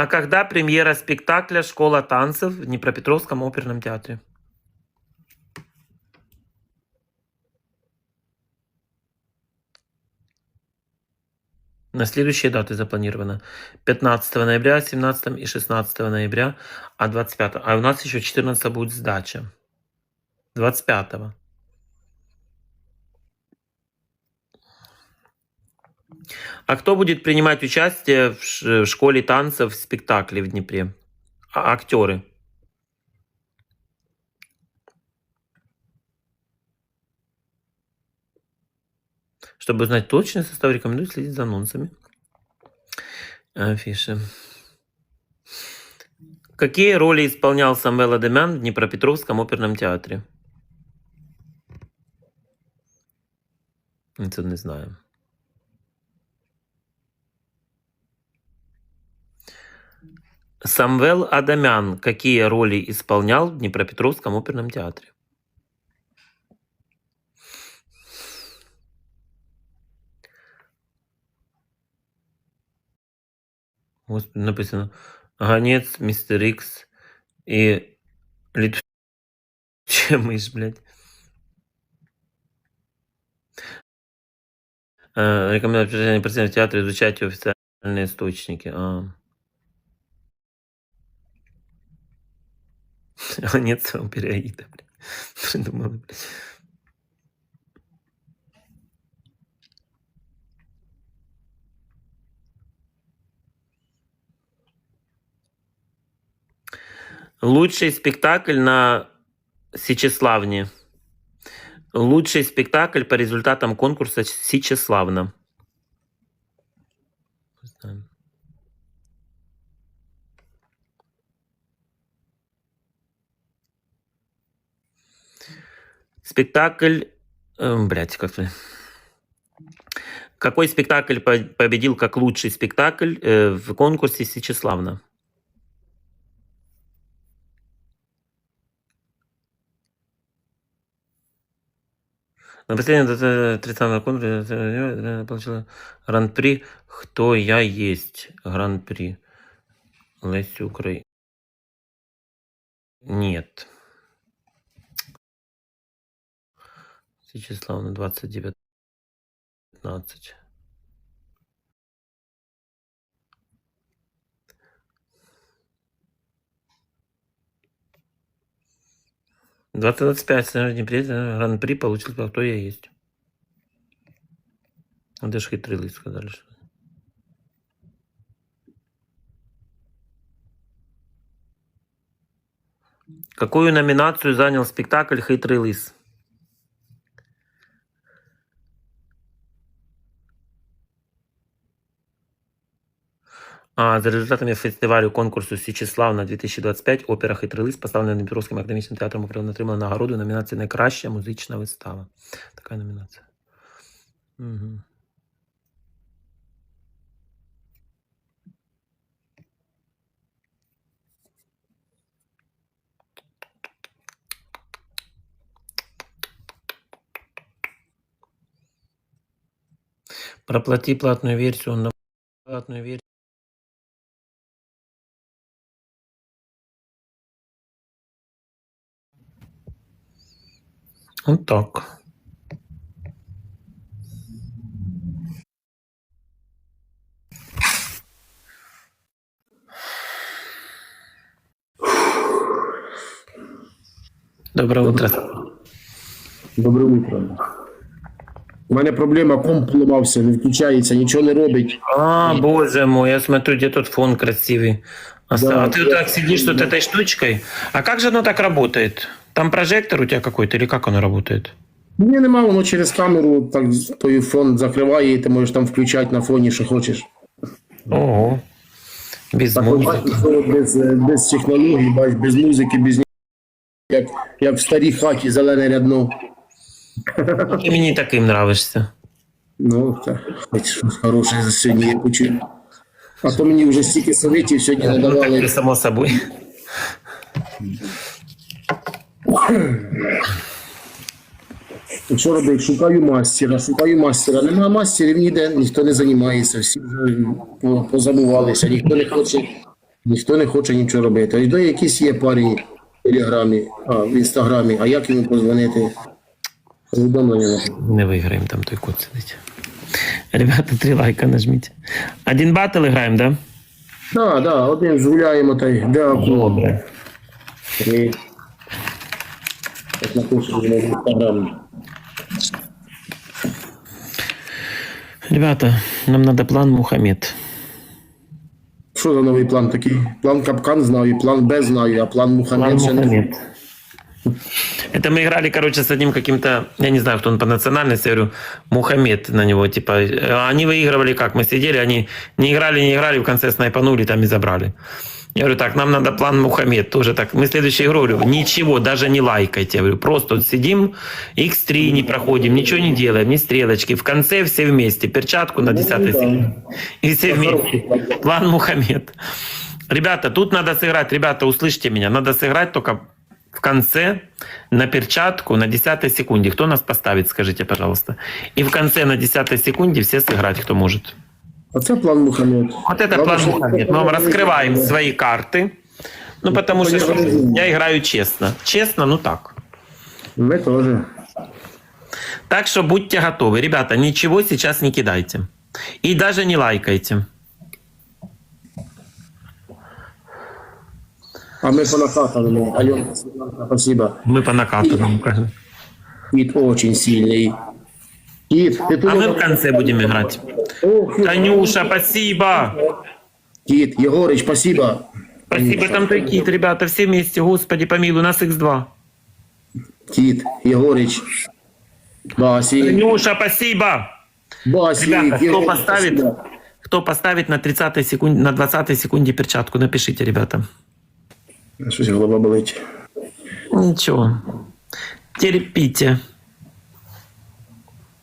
А когда премьера спектакля «Школа танцев» в Днепропетровском оперном театре? На следующие даты запланировано. 15 ноября, 17 и 16 ноября, а 25. А у нас еще 14 будет сдача. 25. А кто будет принимать участие в школе танцев в спектакле в Днепре? А- актеры. Чтобы узнать точный состав, рекомендую следить за анонсами. Афиши. Какие роли исполнял Самвел Адамян в Днепропетровском оперном театре? Это не знаю. Самвел Адамян какие роли исполнял в Днепропетровском оперном театре? Господи, написано Ганец, Мистер Икс и Литвчемыш, блядь. Э, Рекомендую в театре изучать официальные источники. А. Ганец оперы Аида, блядь. Придумала, блядь. Лучший спектакль на Сечеславне. Лучший спектакль по результатам конкурса Сечеславна. Не Спектакль... э, Блядь, как то Какой спектакль по- победил как лучший спектакль э, в конкурсе Сечеславна? На последнем э, 30 конкурсе э, получила гран-при «Кто я есть?» Гран-при. Леся Укра... Нет. Сечеславна 2019. Двадцать двадцать пять Днепре э, гран-при получил «Кто я есть?» Это ж хитрый сказали, что... Какую номинацию занял спектакль «Хитрый лыс»? За результатами фестивалю конкурсу Січеславна 2025 опера «Хитрий лис», поставлена Дніпровським академічним театром України, отримала нагороду номінації «Найкраща музична вистава». Така номінація. Угу. Проплати платную версию на платную версию. Вот так. Доброе утро. Добре утро. У мене проблема, комп поламався, не включається, нічого не робить. А, боже мой, я смотрю, где тут фон красивый. Оста- Да, а ты да. так сидишь тут этой штучкой? А как же оно так работает? Там прожектор у тебя какой-то или как оно работает? Ні, нема, воно через камеру, так той фон закриває, і ти можеш там включати на фоні, що хочеш. Ого. Без Так, музыки. бачиш, що без, е, без технологій, бач, без музики, без ні- як, як в старій хаті зелене рядно. И мне таким нравишься. Ну, так, хоч щось хороше за сьогодні я почув. А то мені вже стільки советів сьогодні Ну, так надавали. и само собой. Що робити? Шукаю мастера, шукаю мастера. Нема мастерів ніде, ніхто не займається, всі вже позабувалися, ніхто не хоче Ніхто не хоче нічого робити. До якісь є парі в Телеграмі, а в інстаграмі, а як йому позвонити? Повідомлення. Не виграємо, там той кот сидить. Ребята, три лайка нажміть. Один батл граємо, да? Да, да, один згуляємо та й дякую. Добре. Ребята, нам надо план Мухаммед. Що за новий план такий? План Капкан знаю, план Б знаю, а план План Мухаммед ще не. Мухаммед. Это мы играли, короче, с одним каким-то, я не знаю, кто он по национальности, я говорю, Мухаммед на него, типа, э, они выигрывали как, мы сидели, они не играли, не играли, в конце снайпанули там и забрали. Я говорю, так, нам надо план Мухаммед тоже так. Мы следующую игру, говорю, ничего, даже не лайкайте. Я говорю, просто вот сидим, x3 не проходим, ничего не делаем, ни стрелочки. В конце все вместе, перчатку на 10 секунде. И все вместе. План Мухаммед. Ребята, тут надо сыграть, ребята, услышьте меня, надо сыграть только в конце на перчатку на 10 секунде. Кто нас поставит, скажите, пожалуйста. И в конце на 10 секунде все сыграть, кто может. Оце план Мухаммед. Вот это план Мухаммед. Мы вам раскрываем свои карты. Ну, потому что я играю честно. Честно, ну так. Ми теж. Так что будьте готовы. Ребята, ничего сейчас не кидайте. И даже не лайкайте. А ми понакатали. Альонка, Світланка, спасибо. Мы по накатанному. Кіт очень сильний. Ти тут? А мы в конце будем играть. Танюша, спасибо. Кіт, Єгорич, спасибо. Спасибо, там такой кит, ребята, все вместе. Господи, помилуй, нас x2. Кіт, Єгорич. Басі. Танюша, спасибо. Басі. Ребята, кто Єгорич, поставит, спасибо. кто поставит на 30 секунде, на 20 секунде перчатку, напишите, ребята. Щось голова болить. Ничего. Терпите.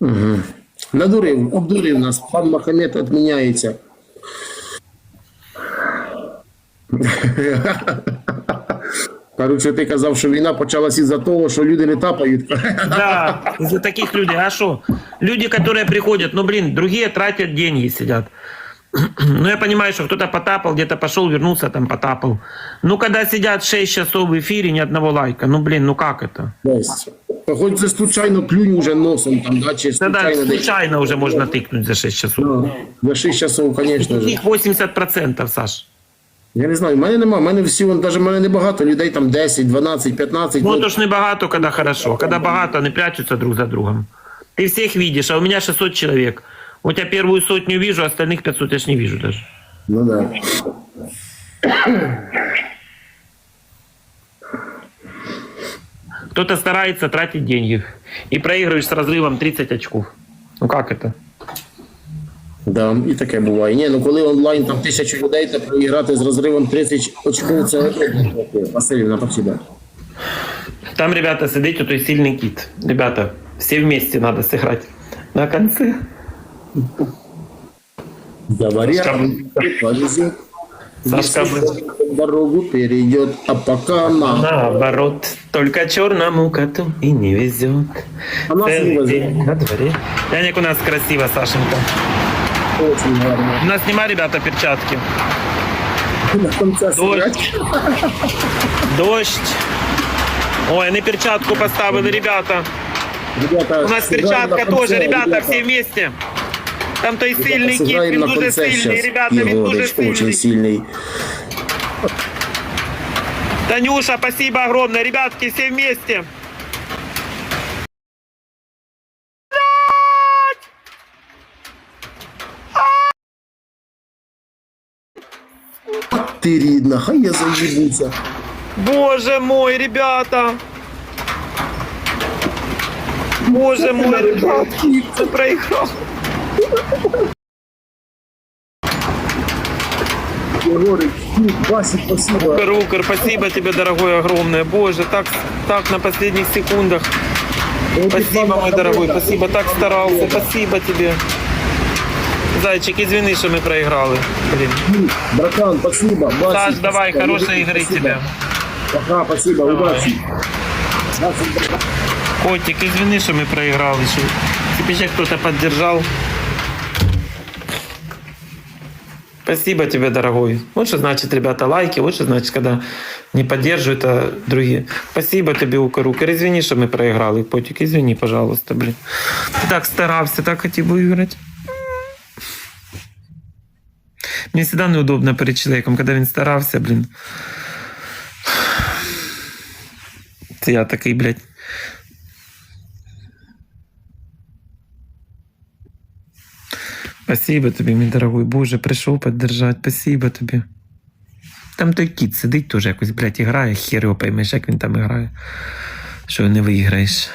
Угу. Надурив, обдурив нас. Пан Махамед відміняється. Короче, ти казав, що війна почалася із-за того, що люди не тапають. Да, из-за таких людей. А что? Люди, которые приходят, ну, блин, другие тратят деньги, сидят. Ну, я понимаю, что кто-то потапал, где-то пошел, вернулся, там потапал. Ну, когда сидят 6 часов в эфире, ни одного лайка. Ну, блин, ну как это? Десь. Та Хоч це случайно плюнь уже носом, там, да, чи Тогда случайно десь. случайно уже можно тыкнуть за 6 часов. Ну, За 6 часов, звісно ж. Их 80%, Саш. Я не знаю, в мене нема, в мене всі, вон, навіть в мене небагато людей, там 10, 12, 15. Ну, ну, то ж не багато, когда хорошо. Когда богато, они прячутся друг за другом. Ты всех видишь, а у меня 600 человек. У тебя первую сотню вижу, остальных 500 я ж не вижу даже. Ну да. Кто-то старается тратить деньги. И проигрываешь с разрывом 30 очков. Ну как это? Да, і таке буває. Ні, ну коли онлайн там тисячу людей, то проіграти з розривом 30 очків, це Василівна, спасибо. Там, ребята, сидите, то есть сильный кит. Ребята, все вместе надо сыграть. На конце. Если дорогу перейдет, а пока она... Наоборот, только черному коту и не везет. А нас не Целый везет. день на дворе. Яник у нас красиво, Сашенька. Очень гарно. У нас нема, ребята, перчатки. На конце Дождь. Дождь. Ой, они перчатку поставили, ребята. Ребята, У нас перчатка тоже, ребята, все вместе. Там той Ребята, сильний кіт, сыграем він на дуже конце сильний, сейчас. ребята, він дуже Егорыч очень сильний. сильный. Танюша, спасибо огромное, ребятки, все вместе. Ты рідна, хай я заїбуся. Боже мой, ребята. Боже мой, ребятки, ты проиграл. Егорыч, Вася, спасибо. Рукер, спасибо тебе, дорогой, огромное. Боже, так, так на последних секундах. Спасибо, мой дорогой, спасибо, так старался, спасибо тебе. Зайчик, извини, что мы проиграли. Блин. Братан, спасибо. Басик, Саш, давай, спасибо. хорошей игры Спасибо. тебе. Пока, спасибо, удачи. Котик, извини, что мы проиграли. Еще кто-то поддержал. Спасибо тебе, дорогой. Вот что значит, ребята, лайки. Вот что значит, когда не поддерживают а другие. Спасибо тебе, Укорукер. Извини, что мы проиграли, Потик. Извини, пожалуйста, блин. Ты так старался, так хотел выиграть. Мне всегда неудобно перед человеком, когда він старався, блін. Це я такий, блядь. Спасибо тобі, мій дорогой. Боже, прийшов піддержати. Спасибо тобі. Там той кіт сидить теж якось, блядь, грає, хер його поймеш, як він там грає. Що не виграєш.